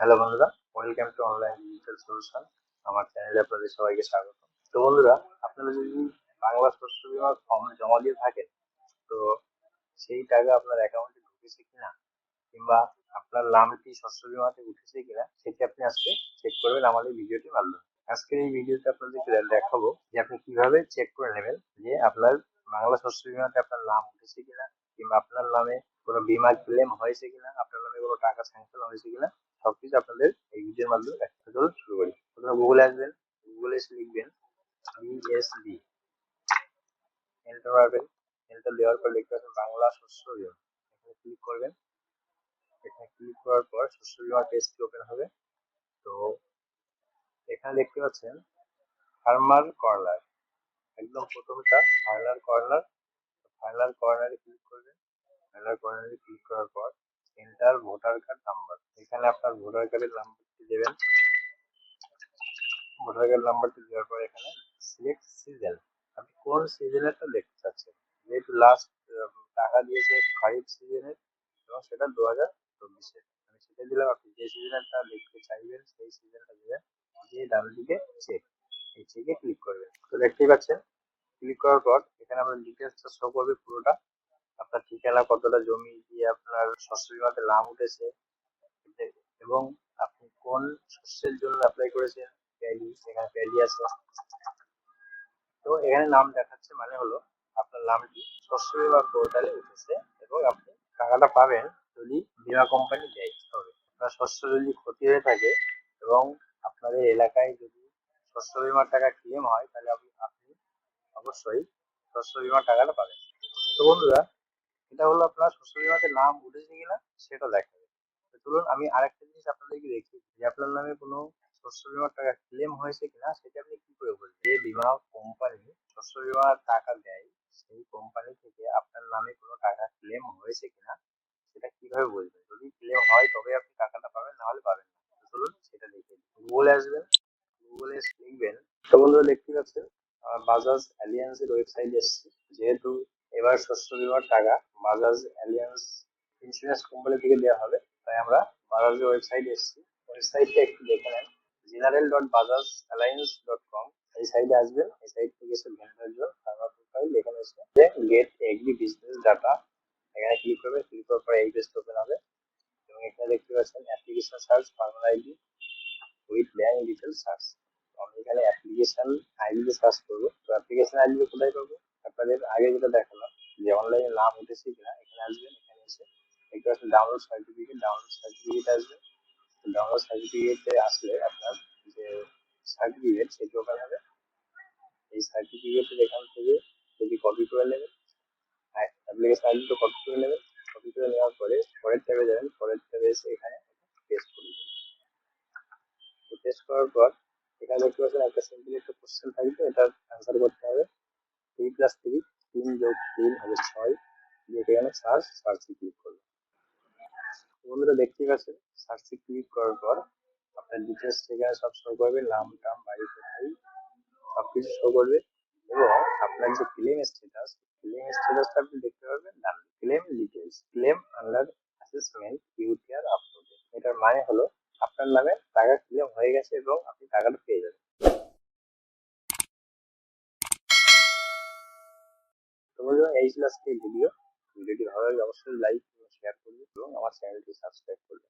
Hello বন্ধুরা, welcome to online digital solution. আমার চ্যানেলে আপনাদের সবাইকে স্বাগত। তো বন্ধুরা, আপনারা যদি বাংলা শস্য বিমার ফর্ম জমা দিয়ে থাকেন, তো সেই টাকা আপনার অ্যাকাউন্টে ঢুকেছে কিনা, কিংবা আপনার নামটি শস্য বিমাতে উঠেছে কিনা, সেটি আপনি আজকে চেক করবেন আমাদের ভিডিওটি মাধ্যমে। আজকের এই ভিডিওতে আপনাদেরকে দেখাবো যে আপনি কীভাবে চেক করে নেবেন যে আপনার বাংলা শস্য বিমাতে আপনার নাম উঠেছে কিনা, কিংবা আপনার নামে কোনো বিমা ক্লেম হয়েছে কিনা, আপনার নামে কোনো টাকা স্যাংশন হয়েছে কিনা সবকিছু আপনাদের এই ভিডিওর মাধ্যমে দেখা চলুন শুরু করি। প্রথমে গুগলে আসবেন গুগলে এসে লিখবেন বিএসবি এন্টার মারবেন এন্টার দেওয়ার পর লিখতে পারবেন বাংলা শস্য বিমা এখানে ক্লিক করবেন। এখানে ক্লিক করার পর শস্য বিমা পেজটি ওপেন হবে। তো এখানে দেখতে পাচ্ছেন ফার্মার কর্নার একদম প্রথমটা ফার্মার কর্নার ফার্মার কর্নারে ক্লিক করবেন। ফার্মার কর্নারে ক্লিক করার পর এন্টার ভোটার কার্ড নাম্বার এখানে আপনার ভোটার কার্ডের নাম্বারটি দেবেন। ভোটার কার্ড নাম্বারটি দেওয়ার পর এখানে সিলেক্ট সিজন আপনি কোন সিজনেরটা দেখতে চাচ্ছেন? যেহেতু লাস্ট টাকা দিয়েছে খারিফ সিজনের এবং সেটা দু হাজার চব্বিশে আমি সেটা দিলাম। আপনি যে সিজনেরটা দেখতে চাইবেন, সেই সিজনটা দেবেন। দিয়ে ডান দিকে চেক এই চেকে ক্লিক করবেন। তো দেখতেই পাচ্ছেন। ক্লিক করার পর এখানে আপনার ডিটেলসটা শো করবে পুরোটা। আপনার ঠিকানা, কতটা জমি, দিয়ে আপনার শস্য বিমাতে নাম উঠেছে। এবং আপনি কোন শস্যের জন্য অ্যাপ্লাই করেছেন? প্যাডি এখানে প্যাডি আছে। তো এখানে নাম দেখাচ্ছে মানে হলো, আপনার নামটি শস্য বিমা পোর্টালে উঠেছে এবং আপনি টাকাটা পাবেন যদি বিমা কোম্পানি দেয়। তবে আপনার শস্য যদি ক্ষতি হয়ে থাকে এবং আপনাদের এলাকায় যদি শস্য বিমার টাকা ক্লেম হয়, তাহলে আপনি আপনি অবশ্যই শস্য বিমার টাকাটা পাবেন। তো বন্ধুরা এটা হলো আপনার শস্য বিমাতে নাম উঠেছে কিনা সেটা দেখাবে তো চলুন আমি আরেকটা জিনিস আপনাদেরকে দেখি যে আপনার নামে কোনো শস্য বিমার টাকা ক্লেম হয়েছে কিনা সেটা আপনি কি করে বলবেন যে বিমা কোম্পানি শস্য বিমার টাকা দেয়, সেই কোম্পানি থেকে আপনার নামে কোনো টাকা ক্লেম হয়েছে কিনা সেটা কীভাবে বলবেন যদি ক্লেম হয় তবে আপনি টাকাটা পাবেন না হলে পাবেন না। চলুন সেটা দেখে গুগলে আসবেন গুগলে লিখবেন, তো বন্ধুরা দেখতে পাচ্ছেন বাজাজ অ্যালিয়ান্সের ওয়েবসাইটে এসেছি। যেহেতু এবার শস্য বিমার টাকা বাজাজ অ্যালিয়ান্স ইন্স্যুরেন্স কোম্পানি থেকে দেওয়া হবে। তাই আমরা বাজাজের ওয়েবসাইটে এসেছি। ওয়েবসাইটটা একটু দেখে নেন। General dot Bajaj allianz dot com. এই সাইডে আসবেন। এই সাইড থেকে এসে ভেন্ডার জোন, ফার্মার প্রোফাইল এখানে এসে যে গেট এগ্রি বিজনেস ডাটা, এখানে ক্লিক করবে ক্লিক করার পরে এই পেজটা ওপেন হবে। এবং এখানে দেখতে পাচ্ছেন application search, farmer ID with bank details search. আমি এখানে অ্যাপ্লিকেশন আইডি সার্চ করব। তো অ্যাপ্লিকেশন আইডি কোথায় করব আপনাদের আগে যেটা দেখালাম যে অনলাইনে নাম উঠেছে কিনা, এখানে আসবেন, এখানে এসে দেখতে পাচ্ছেন ডাউনলোড সার্টিফিকেট ডাউনলোড সার্টিফিকেট আসবে। ডাউনলোড সার্টিফিকেটে আসলে আপনার যে সার্টিফিকেট সেটি ওপেন হবে। এই সার্টিফিকেটের এখান থেকে যদি কপি করে নেবেন অ্যাপ্লিকেশন আইডি তো কপি করে নেবেন। কপি করে নেওয়ার পরে পরের ট্যাবে যাবেন, পরের ট্যাবে এসে এখানে পেস্ট করে দেবেন। তো পেস্ট করার পর এখানে দেখতে পাচ্ছেন একটা সিম্পল একটা কোশ্চেন থাকবে, এটা অ্যান্সার করতে হবে। থ্রি প্লাস থ্রি তিন যোগ তিন হবে ছয়। দিয়ে এখানে সার্চ সার্চে ক্লিক করবে বন্ধুরা দেখতেই পাচ্ছেন সার্চে ক্লিক করার পর আপনার ডিটেলস সেখানে সব শো করবে, নাম, টাম, বাড়ি, কোথায় সব কিছু শো করবে। এবং আপনার যে ক্লেম স্ট্যাটাস ক্লেম স্ট্যাটাসটা আপনি দেখতে পারবেন ডান claim details claim under assessment UTR uploaded এটার মানে হলো আপনার নামে টাকা ক্লেম হয়ে গেছে এবং আপনি টাকাটা পেয়ে যাবেন। বন্ধুরা এই ছিল আজকে ভিডিও ভিডিওটি ভালো লাগলে অবশ্যই লাইক শেয়ার করবে এবং আমার চ্যানেলটি সাবস্ক্রাইব করবে।